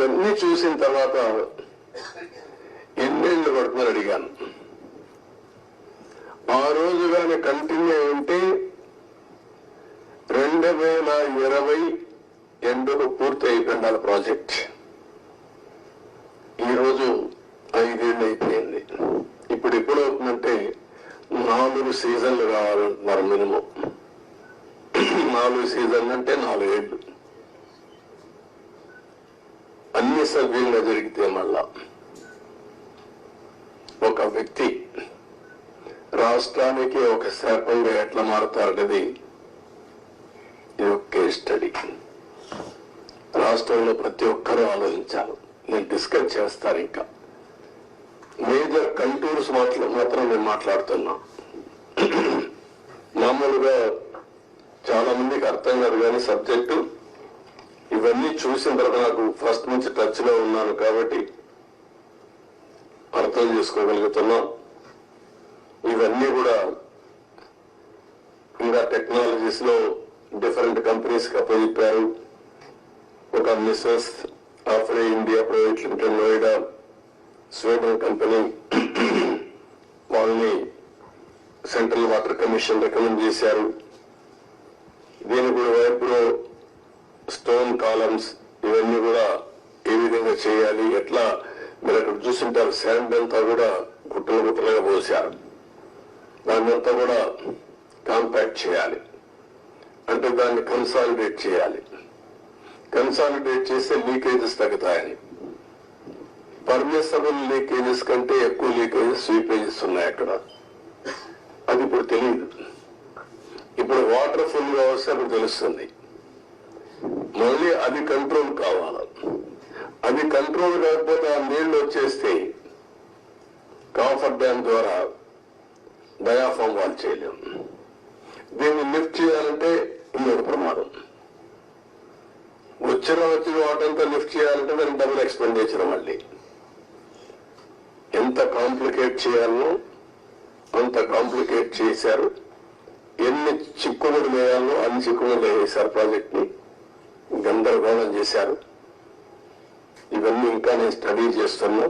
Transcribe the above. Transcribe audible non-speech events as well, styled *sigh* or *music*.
ఇవన్నీ చూసిన తర్వాత ఎన్నేళ్ళు పడుతుందని అడిగాను. ఆ రోజు కానీ కంటిన్యూ ఉంటే రెండు వేల ఇరవై ఎండుకు పూర్తి అయిపోయింది ప్రాజెక్ట్. ఈరోజు ఐదేళ్ళు అయిపోయింది. ఇప్పుడు ఎప్పుడు అవుతుందంటే నాలుగు సీజన్లు కావాలంటున్నారు మినిమం. నాలుగు సీజన్లు అంటే నాలుగేళ్ళు. అన్ని జరిగితే మళ్ళా ఒక వ్యక్తి రాష్ట్రానికి ఒక శాపంగా ఎట్లా మారుతారనేది ఇది ఒక కేస్ స్టడీ రాష్ట్రంలో ప్రతి ఒక్కరూ ఆలోచించాలి. నేను డిస్కస్ చేస్తాను ఇంకా. మేజర్ కంటూర్స్ మాట్లా మాత్రం నేను మాట్లాడుతున్నా. *clears throat* మామూలుగా చాలా మందికి అర్థం కాదు కానీ సబ్జెక్టు ఇవన్నీ చూసిన తర్వాత నాకు ఫస్ట్ నుంచి టచ్లో ఉన్నాను కాబట్టి అర్థం చేసుకోగలుగుతున్నాం. ఇవన్నీ కూడా ఇంకా టెక్నాలజీస్లో డిఫరెంట్ కంపెనీస్కి అప్పచెప్పారు. ఒక missus ఆఫ్రే India private limited Noida Sweden company వాళ్ళని సెంట్రల్ వాటర్ కమిషన్ రికమెండ్ చేశారు. దీని కూడా వైబ్రో కాలమ్స్ ఇవన్నీ కూడా ఏ విధంగా చేయాలి ఎట్లా మీరు అక్కడ చూసింటారు శాండ్ అంతా కూడా గుట్టలు గుట్టలుగా పోసారు దాన్ని అంతా కూడా కాంపాక్ట్ చేయాలి. అంటే దాన్ని కన్సాలిడేట్ చేయాలి. కన్సాలిడేట్ చేస్తే లీకేజెస్ తగ్గుతాయని. పర్మిసబుల్ లీకేజెస్ కంటే ఎక్కువ లీకేజెస్ స్వీపేజెస్ ఉన్నాయి అక్కడ. అది ఇప్పుడు తెలియదు ఇప్పుడు వాటర్ ఫుల్గా వస్తే అప్పుడు తెలుస్తుంది. మళ్ళీ అది కంట్రోల్ కావాలి. అది కంట్రోల్ కాకపోతే ఆ నీళ్ళు వచ్చేస్తే కాఫర్ డ్యామ్ ద్వారా డయాఫామ్ వాల్ చేయలేం. దీన్ని లిఫ్ట్ చేయాలంటే ఇంకొక ప్రమాదం. వచ్చిన వచ్చిన వాటంతా లిఫ్ట్ చేయాలంటే దానికి డబుల్ ఎక్స్పెండిచర్ మళ్ళీ. ఎంత కాంప్లికేట్ చేయాలనో అంత కాంప్లికేట్ చేశారు. ఎన్ని చిక్కుముడు వేయాలో అన్ని చిక్కుముడు వేసారు ప్రాజెక్ట్ని గందరగోళం చేశారు. ఇవన్నీ ఇంకా నేను స్టడీ చేస్తున్నా.